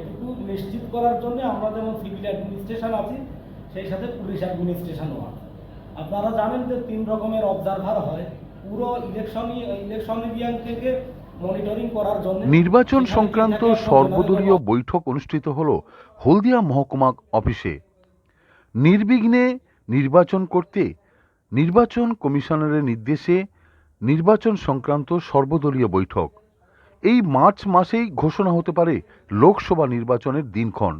এটুকু নিশ্চিত করার জন্য আমরা যেমন সিভিল অ্যাডমিনিস্ট্রেশন আছি সেই সাথে পুলিশ অ্যাডমিনিস্ট্রেশনও আছে। আপনারা জানেন যে তিন রকমের অবজারভার হয়। পুরো ইলেকশনই ইলেকশনিয়ান থেকে মনিটরিং করার জন্য নির্বাচন সংক্রান্ত সর্বদলীয় বৈঠক অনুষ্ঠিত হল হলদিয়া মহকুমা অফিসে। নির্বিঘ্নে নির্বাচন করতে নির্বাচন কমিশনারের নির্দেশে নির্বাচন সংক্রান্ত সর্বদলীয় বৈঠক। এই মার্চ মাসেই ঘোষণা হতে পারে লোকসভা নির্বাচনের দিনক্ষণ।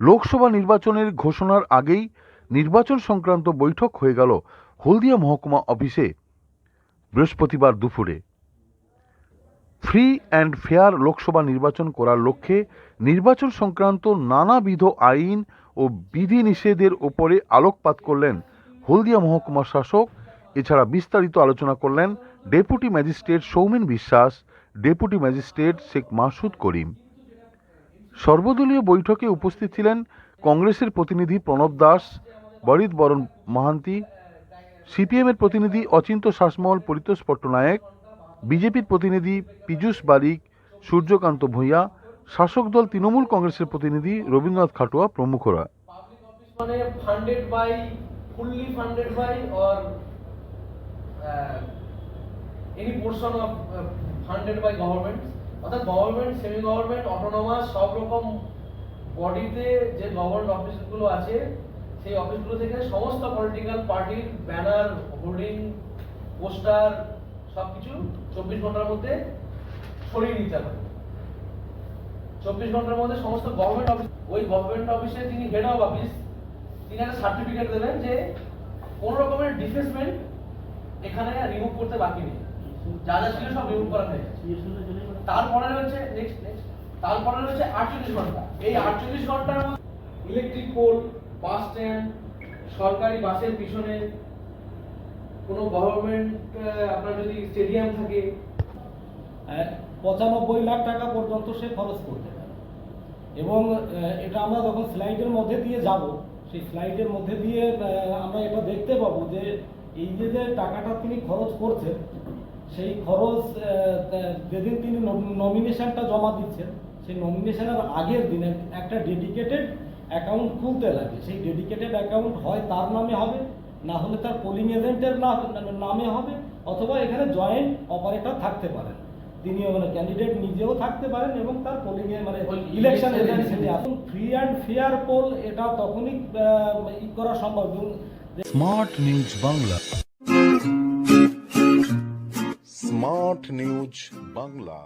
লোকসভা নির্বাচনের ঘোষণার আগেই নির্বাচন সংক্রান্ত বৈঠক হয়ে গেল হলদিয়া মহকুমা অফিসে বৃহস্পতিবার দুপুরে। ফ্রি অ্যান্ড ফেয়ার লোকসভা নির্বাচন করার লক্ষ্যে নির্বাচন সংক্রান্ত নানাবিধ আইন ও বিধিনিষেধের ওপরে আলোকপাত করলেন হলদিয়া মহকুমা শাসক। এছাড়া বিস্তারিত আলোচনা করলেন deputy magistrate Soumen Biswas. Deputy magistrate Sheikh Masud Karim. সর্বদলীয় বৈঠকে উপস্থিত ছিলেন কংগ্রেসের প্রতিনিধি প্রণব দাস, বরিত বরণ মহান্তি সিপিএমের প্রতিনিধি অচিন্ত শাসমল, পরিতোষ পট্টনায়ক, বিজেপির প্রতিনিধি পীযূষ বারিক, সূর্যকান্ত ভূঁইয়া, শাসক দল তৃণমূল কংগ্রেসের প্রতিনিধি রবীন্দ্রনাথ খাটুয়া প্রমুখরা। মানে funded by government অর্থাৎ গভর্নমেন্ট সেমি গভর্নমেন্ট অটোনোমাস সব রকম বডিতে যে গভর্নমেন্ট অফিসগুলো আছে, সেই অফিসগুলো থেকে সমস্ত পলিটিক্যাল পার্টির ব্যানার হোর্ডিং পোস্টার সবকিছু চব্বিশ ঘণ্টার মধ্যে সরিয়ে দিতে হবে। চব্বিশ ঘণ্টার মধ্যে সমস্ত গভর্নমেন্ট অফিস ওই গভর্নমেন্ট অফিসে যিনি হেড অফ অফিস তিনি একটা সার্টিফিকেট দেবেন যে কোন রকমের ডিফেসমেন্ট এখানে রিমুভ করতে বাকি নেই। যা ছিল সব রিমুভ করা হয়ে গেছে তারপরে হচ্ছে নেক্সট নেক্সট তারপরে হচ্ছে আটচল্লিশ ঘণ্টা। এই আটচল্লিশ ঘণ্টার মধ্যে ইলেকট্রিক পোল বাস স্ট্যান্ড সরকারি বাসের পিছনে কোনো গভর্নমেন্ট আপনার যদি স্টেডিয়াম থাকে আহ, পঁচানব্বই লাখ টাকা পর্যন্ত সে খরচ করতে পারে। এবং এটা আমরা যখন স্লাইডের মধ্যে দিয়ে যাব সেই স্লাইডের মধ্যে দিয়ে আমরা এটা দেখতে পাবো যে এই যে যে টাকাটা তিনি খরচ করছেন সেই খরচ যেদিন তিনি নমিনেশনটা জমা দিচ্ছেন সেই নমিনেশনের আগের দিনে একটা ডেডিকেটেড অ্যাকাউন্ট খুলতে লাগে। সেই ডেডিকেটেড অ্যাকাউন্ট হয় তার নামে হবে না হলে তার পোলিং এজেন্টের নামে হবে অথবা এখানে জয়েন্ট অপারেটর থাকতে পারেন। তিনি মানে ক্যান্ডিডেট নিজেও থাকতে পারেন এবং তার পোলিং এ মানে ইলেকশন এজেন্সি এখন ফ্রি অ্যান্ড ফেয়ার পোল এটা তখনই ই করা সম্ভব। এবং smart news Bangla smart news Bangla